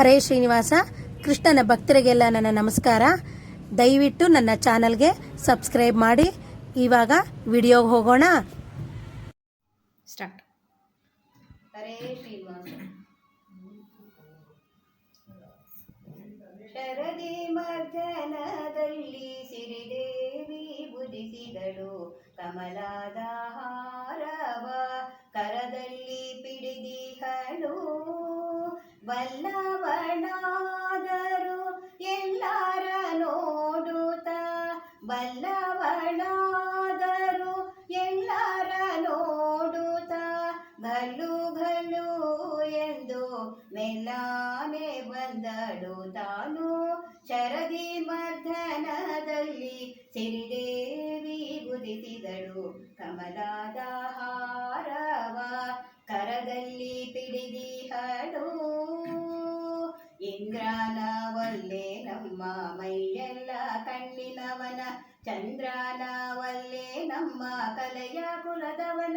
ಹರೇ ಶ್ರೀನಿವಾಸ ಕೃಷ್ಣನ ಭಕ್ತರಿಗೆಲ್ಲ ನನ್ನ ನಮಸ್ಕಾರ. ದಯವಿಟ್ಟು ನನ್ನ ಚಾನಲ್ಗೆ ಸಬ್ಸ್ಕ್ರೈಬ್ ಮಾಡಿ. ಇವಾಗ ವಿಡಿಯೋಗೆ ಹೋಗೋಣ. ಸ್ಟಾರ್ಟ್. ಹರೇ ಶ್ರೀನಿವಾಸ. ಶರದಿ ಮಧ್ಯಾಹ್ನದಲ್ಲಿ ಸಿರಿದೇವಿ ಬುದಿಸಿದಳು ಕಮಲಾದ ಗಲ್ಲು ಎಂದು ಮೆಲ್ಲಾನೆ ಬಂದಳು ತಾನು. ಶರದಿ ಮರ್ದನದಲ್ಲಿ ಸಿರಿದೇವಿ ಗುದಿಸಿದಳು. ಕಮಲಾದ ಹಾರವ ಕರದಲ್ಲಿ ಪಿಡಿದಿಹಳು. ಇಂದ್ರನ ಒಲ್ಲೆ ನಮ್ಮ ಮೈಯೆಲ್ಲ ಕಣ್ಣಿನವನ ಚಂದ್ರನ ಒಲ್ಲೆ ನಮ್ಮ ಕಲೆಯ ಕುಲದವನ.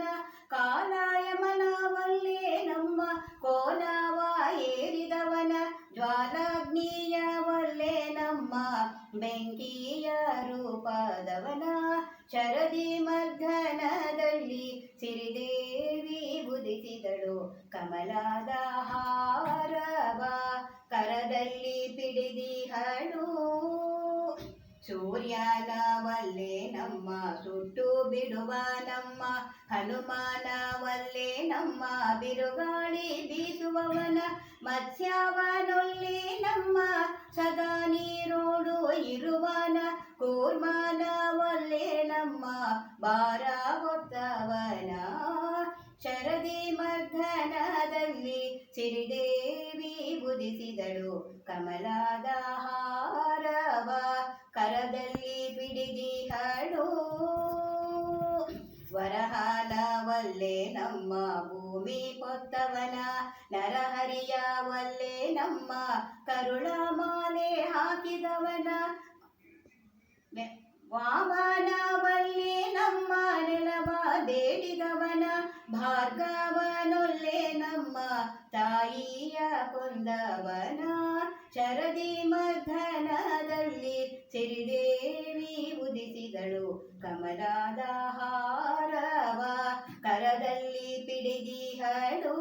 ಕಾಲಾಯಮನ ಒಲ್ಲೆ ನಮ್ಮ ಕೋಲವ ಏರಿದವನ. ಜ್ವಾಲಾಗ್ನಿಯ ಒಲ್ಲೆ ನಮ್ಮ ಬೆಂಕಿಯ ರೂಪದವನ. ಶರದಿ ಮರ್ಧನದಲ್ಲಿ ಸಿರಿದೇವಿ ಉದಿಸಿದಳು. ಕಮಲಾದ ಹಾರವ ಸೂರ್ಯನ ವಲ್ಲೆ ನಮ್ಮ ಸುಟ್ಟು ಬಿಡುವ ನಮ್ಮ ಹನುಮಾನವಲ್ಲೇ ನಮ್ಮ ಬಿರುಗಾಳಿ ಬೀಸುವವನ ಮತ್ಸ್ಯವನೊಲ್ಲೆ ನಮ್ಮ ಸದಾ ನೀರೋಡು ಇರುವನ ಕೂರ್ಮಾನವಲ್ಲೇ ನಮ್ಮ ಬಾರ ಹೊತ್ತವನ. ಶರದಿ ಮರ್ಧನದಲ್ಲಿ ಸಿರಿದೇವಿ ಉದಿಸಿದಳು ಕಮಲಾದ ವಲ್ಲೆ ನಮ್ಮ ಭೂಮಿ ಪೊತ್ತವನ ನರಹರಿಯ ವಲ್ಲೇ ನಮ್ಮ ಕರುಳ ಮಾಲೆ ಹಾಕಿದವನ ನೆ- ವಾಮನ ವಲ್ಲೆ ನಮ್ಮ ನೆಲವ ಬೇಡಿದವನ ಭಾರ್ಗವನೊಲ್ಲೆ ನಮ್ಮ ತಾಯಿಯ ಕೊಂದವನ ಶರದಿ ಮರ್ದನದಲ್ಲಿ ಸಿರಿದೇವಿ ಉದಿಸಿದಳು. ಕಮಲಾದ ಹಾರವ ಕರದಲ್ಲಿ ಪಿಡಿದಿಹಳು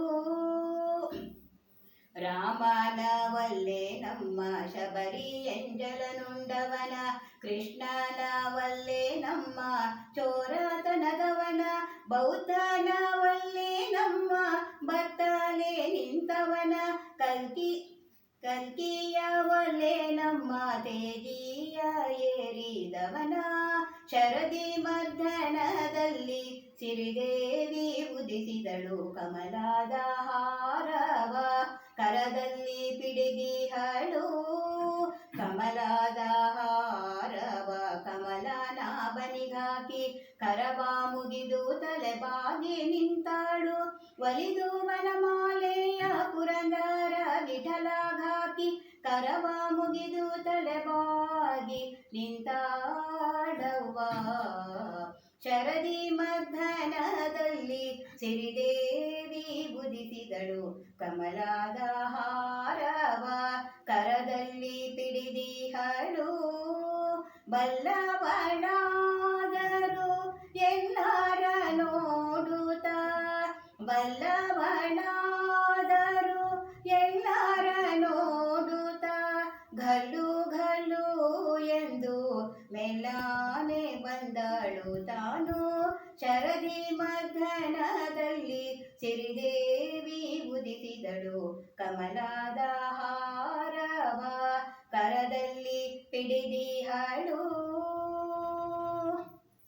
ರಾಮನ ವಲ್ಲೆ ನಮ್ಮ ಶಬರಿ ಎಂಜಲನುಂಡವನ, ಕೃಷ್ಣನವಲ್ಲೇ ನಮ್ಮ ಚೋರತನದವನ, ಬೌದ್ಧನವಲ್ಲೇ ನಮ್ಮ ಬತ್ತಲೆ ನಿಂತವನ, ಕಲ್ಕಿ ಕಲ್ಕಿಯವಲ್ಲೇ ನಮ್ಮ ತೇಜಿಯ ಏರಿದವನ. ಶರದಿ ಮರ್ದನದಲ್ಲಿ ಸಿರಿದೇವಿ ಉದಿಸಿದಳು ಕಮಲಾದ ಹಾರವ ಕರದಲ್ಲಿ ಪಿಡಿದಿಹಳು ಕಮಲಾದ ಹಾರವ ಕಮಲ ನಾಭನಿಗಾಕಿ ಕರವ ಮುಗಿದು ತಲೆಬಾಗಿ ನಿಂತಾಳು ಒಲಿದು ವನಮಾಲೆಯ ಪುರಂದರ ವಿಠಲಾಗಾಕಿ ಕರವ ಮುಗಿದು ತಲೆಬಾಗಿ ನಿಂತಾಡವ್ವ. ಶರದಿ ಮಧ್ಯನದಲ್ಲಿ ಸಿರಿದೇವಿ ಉದಿಸಿದಳು. ಕಮಲಾದ ಹಾರವ ಕರದಲ್ಲಿ ಪಿಡಿದಿಹಳು ಬಲ್ಲವಳಾದರು ಉದಿಸಿದಳು ಕಮಲಾದ ಹಾರವ ಕರದಲ್ಲಿ ಪಿಡಿದಿಹಳು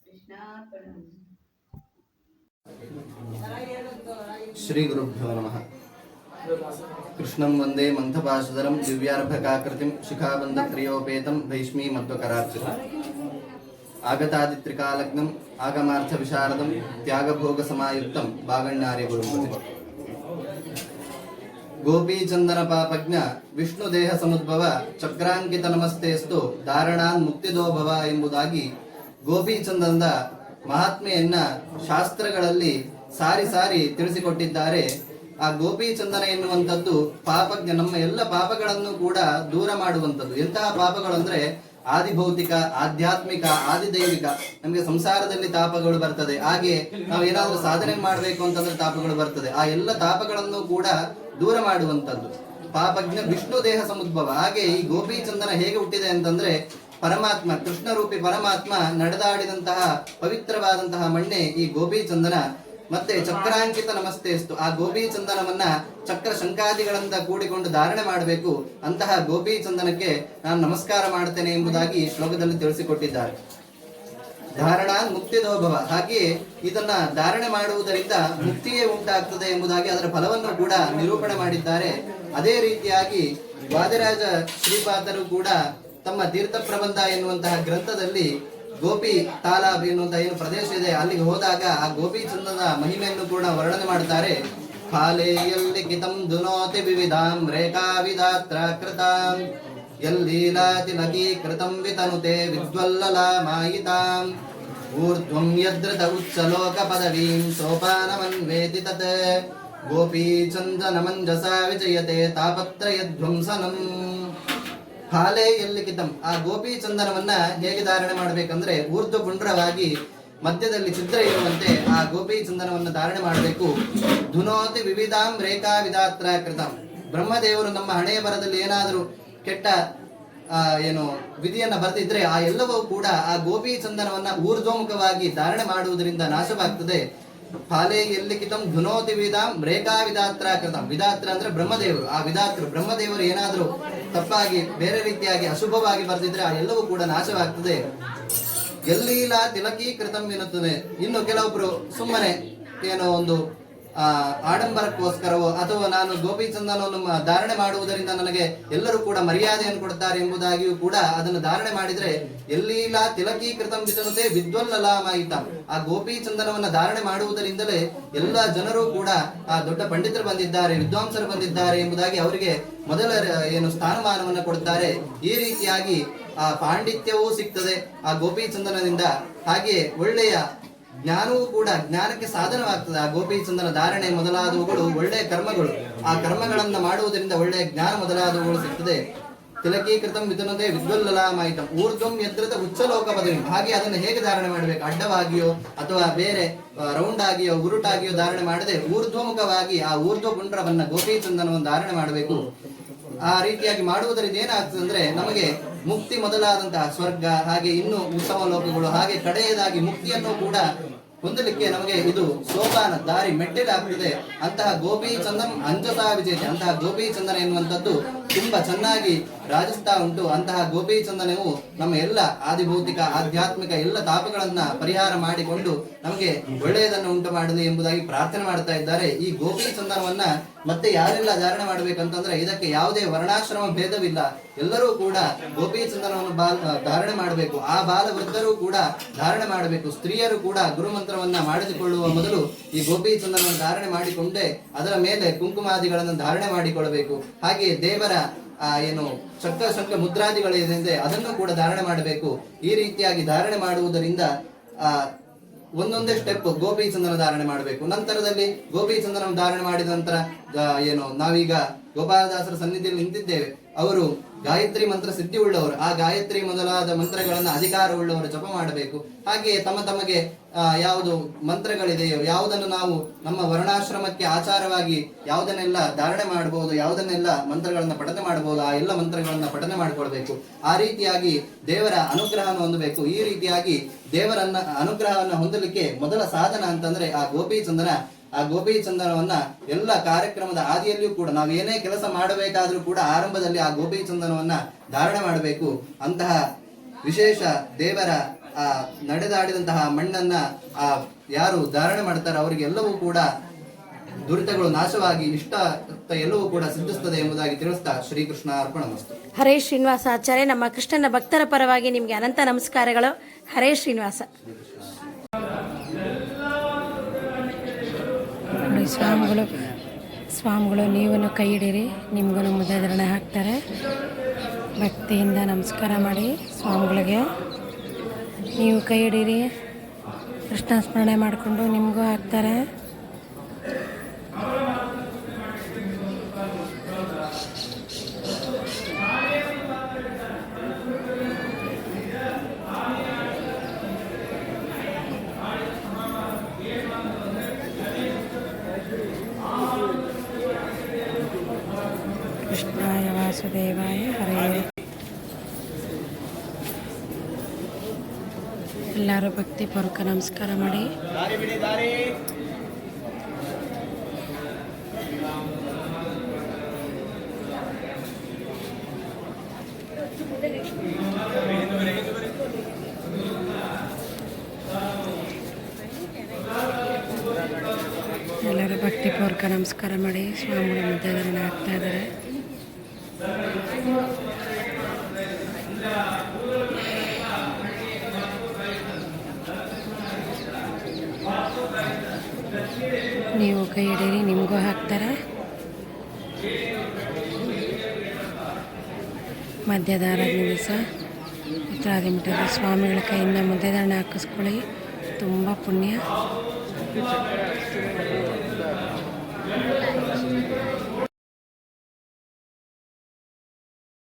ಕೃಷ್ಣಾರ್ಪಣ ಶ್ರೀ ಗುರುಭ್ಯೋ ನಮಃ ಕೃಷ್ಣಂ ವಂದೇ ಮಂಥಪಾಸುಧರಂ ದಿವ್ಯಾರ್ಭಕಾಕೃತಿಂ ಶಿಖಾಬಂಧತ್ರಯೋಪೇತಂ ಭೈಷ್ಮೀ ಮಧ್ವಕರಾರ್ಚಿತಂ ಆಗತಾದಿತ್ರಿಕಾಲಗ್ನಂ ಆಗಮಾರ್ಥ ವಿಶಾರದಂ ತ್ಯಾಗಭೋಗ ಸಮಾಯುಕ್ತಂ ಬಾಗಣ್ಣಾರ್ಯ ಗುರುಪತಿ ಗೋಪೀಚಂದನ ಪಾಪಜ್ಞ ವಿಷ್ಣು ದೇಹ ಸಮುದ್ಭವ ಚಕ್ರಾಂಕಿತ ನಮಸ್ತೆಸ್ತು ಧಾರಣಾನ್ ಮುಕ್ತಿದೋಭವ ಎಂಬುದಾಗಿ ಗೋಪೀಚಂದನದ ಮಹಾತ್ಮೆಯನ್ನ ಶಾಸ್ತ್ರಗಳಲ್ಲಿ ಸಾರಿ ಸಾರಿ ತಿಳಿಸಿಕೊಟ್ಟಿದ್ದಾರೆ. ಆ ಗೋಪಿ ಚಂದನ ಎನ್ನುವಂಥದ್ದು ಪಾಪಜ್ಞ, ನಮ್ಮ ಎಲ್ಲ ಪಾಪಗಳನ್ನು ಕೂಡ ದೂರ ಮಾಡುವಂಥದ್ದು. ಎಂತಹ ಪಾಪಗಳು ಅಂದ್ರೆ ಆದಿಭೌತಿಕ, ಆಧ್ಯಾತ್ಮಿಕ, ಆದಿದೈವಿಕ. ನಮಗೆ ಸಂಸಾರದಲ್ಲಿ ತಾಪಗಳು ಬರ್ತದೆ. ಹಾಗೆ ನಾವು ಏನಾದರೂ ಸಾಧನೆ ಮಾಡಬೇಕು ಅಂತಂದ್ರೆ ತಾಪಗಳು ಬರ್ತದೆ. ಆ ಎಲ್ಲ ತಾಪಗಳನ್ನು ಕೂಡ ದೂರ ಮಾಡುವಂಥದ್ದು. ಪಾಪಜ್ಞ ವಿಷ್ಣು ದೇಹ ಸಮುದ್ಭವ. ಹಾಗೆ ಈ ಗೋಪಿ ಚಂದನ ಹೇಗೆ ಹುಟ್ಟಿದೆ ಅಂತಂದ್ರೆ, ಪರಮಾತ್ಮ ಕೃಷ್ಣ ರೂಪಿ ಪರಮಾತ್ಮ ನಡೆದಾಡಿದಂತಹ ಪವಿತ್ರವಾದಂತಹ ಮಣ್ಣೆ ಈ ಗೋಪಿ ಚಂದನ. ಮತ್ತೆ ಚಕ್ರಾಂಕಿತ ನಮಸ್ತೆಸ್ತು ಆ ಗೋಪಿ ಚಂದನವನ್ನ ಚಕ್ರ ಶಂಕಾದಿಗಳಿಂದ ಕೂಡಿಕೊಂಡು ಧಾರಣೆ ಮಾಡಬೇಕು. ಅಂತಹ ಗೋಪಿ ಚಂದನಕ್ಕೆ ನಾನು ನಮಸ್ಕಾರ ಮಾಡ್ತೇನೆ ಎಂಬುದಾಗಿ ಶ್ಲೋಕದಲ್ಲಿ ತಿಳಿಸಿಕೊಟ್ಟಿದ್ದಾರೆ. ಧಾರಣ ಮುಕ್ತಿದೋಭವ. ಹಾಗೆಯೇ ಇದನ್ನ ಧಾರಣೆ ಮಾಡುವುದರಿಂದ ಮುಕ್ತಿಯೇ ಉಂಟಾಗ್ತದೆ ಎಂಬುದಾಗಿ ಅದರ ಫಲವನ್ನು ಕೂಡ ನಿರೂಪಣೆ ಮಾಡಿದ್ದಾರೆ. ಅದೇ ರೀತಿಯಾಗಿ ವಾದಿರಾಜ ಶ್ರೀಪಾದರು ಕೂಡ ತಮ್ಮ ತೀರ್ಥ ಪ್ರಬಂಧ ಎನ್ನುವಂತಹ ಗ್ರಂಥದಲ್ಲಿ ಗೋಪಿ ತಾಲಾಬ್ ಎನ್ನುವಂತಹ ಏನು ಪ್ರದೇಶ ಇದೆ, ಅಲ್ಲಿಗೆ ಹೋದಾಗ ಆ ಗೋಪಿ ಚಂದನ ಮಹಿಮೆಯನ್ನು ಕೂಡ ವರ್ಣನೆ ಮಾಡುತ್ತಾರೆ. ಕಾಲೆಯಲ್ಲಿ ಕಿತಂ ದುನೋತಿ ವಿವಿಧಾಂ ರೇಖಾ ವಿಧಾತ್ರ ಕೃತಾಂ. ಮಾಯಿತಾಂ. ಊರ್ಧ್ವಂ ಯದೃತ ಪದವೀಂ ಸೋಪಾನಮನ್ವೇತಿ ತತ್ ಗೋಪಿ ಚಂದನ ಮಂಜಸ ವಿಜಯತೆ ಹಾಲೇ ಹಾಲೆ ಎಲ್ಲಿಕಿತಂ ಆ ಗೋಪಿ ಚಂದನವನ್ನ ಹೇಗೆ ಧಾರಣೆ ಮಾಡಬೇಕಂದ್ರೆ ಊರ್ಧ್ವ ಗುಂಡ್ರವಾಗಿ ಮಧ್ಯದಲ್ಲಿ ಚಿತ್ರ ಇರುವಂತೆ ಆ ಗೋಪಿ ಚಂದನವನ್ನ ಧಾರಣೆ ಮಾಡಬೇಕು. ಧುನೋತಿ ವಿವಿಧಾಂ ರೇಖಾ ವಿಧಾತ್ರ ಕೃತಂ. ಬ್ರಹ್ಮದೇವರು ನಮ್ಮ ಹಣೆಯ ಬರದಲ್ಲಿ ಏನಾದರೂ ಕೆಟ್ಟ ಏನು ವಿಧಿಯನ್ನ ಬರೆದಿದ್ರೆ ಆ ಎಲ್ಲವೂ ಕೂಡ ಆ ಗೋಪಿ ಚಂದನವನ್ನ ಊರ್ಧ್ವಮುಖವಾಗಿ ಧಾರಣೆ ಮಾಡುವುದರಿಂದ ನಾಶವಾಗ್ತದೆ. ಫಾಲೆ ಎಲ್ಲಿಕಿತಂ ಧುನೋತಿ ವಿಧಾಂ ರೇಖಾ ವಿಧಾತ್ರ ಕೃತಂ. ವಿಧಾತ್ರ ಅಂದ್ರೆ ಬ್ರಹ್ಮದೇವರು. ಆ ವಿಧಾತ್ರ ಬ್ರಹ್ಮದೇವರು ಏನಾದರೂ ತಪ್ಪಾಗಿ, ಬೇರೆ ರೀತಿಯಾಗಿ ಅಶುಭವಾಗಿ ಬರೆದಿದ್ರೆ ಆ ಎಲ್ಲವೂ ಕೂಡ ನಾಶವಾಗ್ತದೆ. ಎಲ್ಲಿಲ್ಲ ತಿಲಕೀಕೃತಂ ಎನ್ನುತ್ತದೆ. ಇನ್ನು ಕೆಲವೊಬ್ರು ಸುಮ್ಮನೆ ಏನೋ ಒಂದು ಆಡಂಬರಕ್ಕೋಸ್ಕರವೋ ಅಥವಾ ನಾನು ಗೋಪಿ ಚಂದನವನ್ನು ಧಾರಣೆ ಮಾಡುವುದರಿಂದ ನನಗೆ ಎಲ್ಲರೂ ಕೂಡ ಮರ್ಯಾದೆಯನ್ನು ಕೊಡುತ್ತಾರೆ ಎಂಬುದಾಗಿಯೂ ಕೂಡ ಅದನ್ನು ಧಾರಣೆ ಮಾಡಿದ್ರೆ ಎಲ್ಲಿಲ್ಲ ತಿಲಕೀಕೃತ ವಿತನುತೆ ವಿದ್ವಲ್ಲಲಾಮಾಯಿತ ಆ ಗೋಪಿ ಚಂದನವನ್ನ ಧಾರಣೆ ಮಾಡುವುದರಿಂದಲೇ ಎಲ್ಲ ಜನರು ಕೂಡ ಆ ದೊಡ್ಡ ಪಂಡಿತರು ಬಂದಿದ್ದಾರೆ, ವಿದ್ವಾಂಸರು ಬಂದಿದ್ದಾರೆ ಎಂಬುದಾಗಿ ಅವರಿಗೆ ಮೊದಲ ಏನು ಸ್ಥಾನಮಾನವನ್ನು ಕೊಡುತ್ತಾರೆ. ಈ ರೀತಿಯಾಗಿ ಆ ಪಾಂಡಿತ್ಯವೂ ಸಿಗ್ತದೆ ಆ ಗೋಪಿ ಚಂದನದಿಂದ. ಹಾಗೆ ಒಳ್ಳೆಯ ಜ್ಞಾನವೂ ಕೂಡ ಜ್ಞಾನಕ್ಕೆ ಸಾಧನವಾಗ್ತದೆ. ಆ ಗೋಪಿ ಚಂದನ ಧಾರಣೆ ಮೊದಲಾದವುಗಳು ಒಳ್ಳೆಯ ಕರ್ಮಗಳು. ಆ ಕರ್ಮಗಳನ್ನ ಮಾಡುವುದರಿಂದ ಒಳ್ಳೆಯ ಜ್ಞಾನ ಮೊದಲಾದವುಗಳು ಸಿಗ್ತದೆ. ತಿಲಕೀಕೃತಂ ಮಿಥುನದೇ ವಿದ್ವಲ್ಲಲಾಮಾಯಿತಂ. ಊರ್ಧ್ವಂ ಯದ್ರತ ಉಚ್ಚಲೋಕ ಪದವಿ ಹಾಗೆ ಅದನ್ನು ಹೇಗೆ ಧಾರಣೆ ಮಾಡಬೇಕು? ಅಡ್ಡವಾಗಿಯೋ ಅಥವಾ ಬೇರೆ ರೌಂಡ್ ಆಗಿಯೋ ಗುರುಟಾಗಿಯೋ ಧಾರಣೆ ಮಾಡದೆ ಊರ್ಧ್ವಮುಖವಾಗಿ ಆ ಊರ್ಧ್ವ ಗುಂಡ್ರವನ್ನ ಗೋಪಿ ಚಂದನವನ್ನು ಧಾರಣೆ ಮಾಡಬೇಕು. ಆ ರೀತಿಯಾಗಿ ಮಾಡುವುದರಿಂದ ಏನಾಗ್ತದೆ ಅಂದ್ರೆ ನಮಗೆ ಮುಕ್ತಿ ಮೊದಲಾದಂತಹ ಸ್ವರ್ಗ, ಹಾಗೆ ಇನ್ನು ಉತ್ತಮ ಲೋಕಗಳು, ಹಾಗೆ ಕಡೆಯದಾಗಿ ಮುಕ್ತಿಯನ್ನು ಕೂಡ ಹೊಂದಲಿಕ್ಕೆ ನಮಗೆ ಇದು ಸೋಪಾನ ದಾರಿ ಮೆಟ್ಟಿಲಾಗ್ತದೆ. ಅಂತಹ ಗೋಪಿ ಚಂದನ್ ಅಂಜಸಾ ವಿಜೇತೆ ಅಂತಹ ಗೋಪಿ ಚಂದನ ಎನ್ನುವಂಥದ್ದು ತುಂಬಾ ಚೆನ್ನಾಗಿ ರಾಜಿಸ್ತಾ ಉಂಟು. ಅಂತಹ ಗೋಪಿ ಚಂದನವು ನಮ್ಮ ಎಲ್ಲ ಆದಿಭೌತಿಕ, ಆಧ್ಯಾತ್ಮಿಕ ಎಲ್ಲ ತಾಪಗಳನ್ನ ಪರಿಹಾರ ಮಾಡಿಕೊಂಡು ನಮಗೆ ಒಳ್ಳೆಯದನ್ನು ಉಂಟು ಮಾಡಲಿ ಎಂಬುದಾಗಿ ಪ್ರಾರ್ಥನೆ ಮಾಡ್ತಾ ಇದ್ದಾರೆ. ಈ ಗೋಪಿ ಚಂದನವನ್ನ ಮತ್ತೆ ಯಾರೆಲ್ಲ ಧಾರಣೆ ಮಾಡಬೇಕಂತಂದ್ರೆ ಇದಕ್ಕೆ ಯಾವುದೇ ವರ್ಣಾಶ್ರಮ ಭೇದವಿಲ್ಲ. ಎಲ್ಲರೂ ಕೂಡ ಗೋಪಿ ಚಂದನವನ್ನು ಧಾರಣೆ ಮಾಡಬೇಕು. ಆ ಬಾಲ ಕೂಡ ಧಾರಣೆ ಮಾಡಬೇಕು. ಸ್ತ್ರೀಯರು ಕೂಡ ಗುರುಮಂತ್ರವನ್ನ ಮಾಡಿಸಿಕೊಳ್ಳುವ ಮೊದಲು ಈ ಗೋಪಿ ಚಂದನವನ್ನು ಧಾರಣೆ ಮಾಡಿಕೊಂಡೇ ಅದರ ಮೇಲೆ ಕುಂಕುಮಾದಿಗಳನ್ನು ಧಾರಣೆ ಮಾಡಿಕೊಳ್ಳಬೇಕು. ಹಾಗೆ ದೇವರ, ಆ, ಏನು ಚಕ್ರ ಶಕ್ತ ಮುದ್ರಾದಿಗಳಿದೆ, ಅದನ್ನು ಕೂಡ ಧಾರಣೆ ಮಾಡಬೇಕು. ಈ ರೀತಿಯಾಗಿ ಧಾರಣೆ ಮಾಡುವುದರಿಂದ, ಆ ಒಂದೊಂದೇ ಸ್ಟೆಪ್ ಗೋಪಿ ಚಂದನ ಧಾರಣೆ ಮಾಡಬೇಕು. ನಂತರದಲ್ಲಿ ಗೋಪಿ ಚಂದನ ಧಾರಣೆ ಮಾಡಿದ ನಂತರ ಏನು, ನಾವೀಗ ಗೋಪಾಲದಾಸರ ಸನ್ನಿಧಿಯಲ್ಲಿ ನಿಂತಿದ್ದೇವೆ. ಅವರು ಗಾಯತ್ರಿ ಮಂತ್ರ ಸಿದ್ಧಿ ಉಳ್ಳವರು ಆ ಗಾಯತ್ರಿ ಮೊದಲಾದ ಮಂತ್ರಗಳನ್ನು ಅಧಿಕಾರ ಉಳ್ಳವರು ಜಪ ಮಾಡಬೇಕು. ಹಾಗೆಯೇ ತಮ್ಮ ತಮಗೆ ಯಾವುದು ಮಂತ್ರಗಳಿದೆಯೋ, ಯಾವುದನ್ನು ನಾವು ನಮ್ಮ ವರ್ಣಾಶ್ರಮಕ್ಕೆ ಆಚಾರವಾಗಿ ಯಾವುದನ್ನೆಲ್ಲ ಧಾರಣೆ ಮಾಡಬಹುದು, ಯಾವುದನ್ನೆಲ್ಲ ಮಂತ್ರಗಳನ್ನ ಪಠನೆ ಮಾಡಬಹುದು, ಆ ಎಲ್ಲ ಮಂತ್ರಗಳನ್ನ ಪಠನೆ ಮಾಡಿಕೊಳ್ಬೇಕು. ಆ ರೀತಿಯಾಗಿ ದೇವರ ಅನುಗ್ರಹವನ್ನು ಹೊಂದಬೇಕು. ಈ ರೀತಿಯಾಗಿ ದೇವರನ್ನ, ಅನುಗ್ರಹವನ್ನು ಹೊಂದಲಿಕ್ಕೆ ಮೊದಲ ಸಾಧನ ಅಂತಂದ್ರೆ ಆ ಗೋಪಿ ಚಂದನ ಆ ಗೋಪಿ ಚಂದನವನ್ನ ಎಲ್ಲ ಕಾರ್ಯಕ್ರಮದ ಆದಿಯಲ್ಲಿಯೂ ಕೂಡ ನಾವು ಏನೇ ಕೆಲಸ ಮಾಡಬೇಕಾದ್ರೂ ಕೂಡ ಆರಂಭದಲ್ಲಿ ಆ ಗೋಪಿ ಚಂದನವನ್ನ ಧಾರಣೆ ಮಾಡಬೇಕು. ಅಂತಹ ವಿಶೇಷ ದೇವರ, ಆ, ನಡೆದಾಡಿದಂತಹ ಮಣ್ಣನ್ನ, ಆ, ಯಾರು ಧಾರಣೆ ಮಾಡ್ತಾರೋ ಅವರಿಗೆಲ್ಲವೂ ಕೂಡ ದುರಿತಗಳು ನಾಶವಾಗಿ ಇಷ್ಟ ಎಲ್ಲವೂ ಕೂಡ ಸಿದ್ಧಿಸುತ್ತದೆ ಎಂಬುದಾಗಿ ತಿಳಿಸ್ತಾ ಶ್ರೀಕೃಷ್ಣ ಅರ್ಪಣ ಹರೇ ಶ್ರೀನಿವಾಸ ಆಚಾರ್ಯ ನಮ್ಮ ಕೃಷ್ಣನ ಭಕ್ತರ ಪರವಾಗಿ ನಿಮಗೆ ಅನಂತ ನಮಸ್ಕಾರಗಳು. ಹರೇ ಶ್ರೀನಿವಾಸ. ನೋಡಿ ಸ್ವಾಮಿಗಳು ಸ್ವಾಮಿಗಳು, ನೀವನ್ನು ಕೈ ಹಿಡೀರಿ ನಿಮಗೂ ಮುದ್ದೆ ಹಾಕ್ತಾರೆ. ಭಕ್ತಿಯಿಂದ ನಮಸ್ಕಾರ ಮಾಡಿ ಸ್ವಾಮಿಗಳಿಗೆ. ನೀವು ಕೈ ಹಿಡೀರಿ ಕೃಷ್ಣ ಸ್ಮರಣೆ ಮಾಡಿಕೊಂಡು ನಿಮಗೂ ಹಾಕ್ತಾರೆ. ಕೃಷ್ಣಾಯ ವಾಸುದೇವಾಯ, ಹರೇ ಎಲ್ಲರೂ ಭಕ್ತಿಪೂರ್ವಕ ನಮಸ್ಕಾರ ಮಾಡಿ. ಎಲ್ಲರೂ ಭಕ್ತಿಪೂರ್ವಕ ನಮಸ್ಕಾರ ಮಾಡಿ. ಸ್ವಾಮಿ ಮುದ್ದೆ ಆಗ್ತಾ ಇದ್ದಾರೆ. ನೀವು ಕೈ ಹಿಡೀರಿ, ನಿಮಗೂ ಹಾಕ್ತಾರೆ. ಮಧ್ಯದಾರದ ದಿವಸ ಉತ್ತರಾದಿ ಮಠದ ಸ್ವಾಮಿಗಳ ಕೈಯಿಂದ ಮುದ್ದೆದಾರಣ ಹಾಕಿಸ್ಕೊಳ್ಳಿ. ತುಂಬ ಪುಣ್ಯ.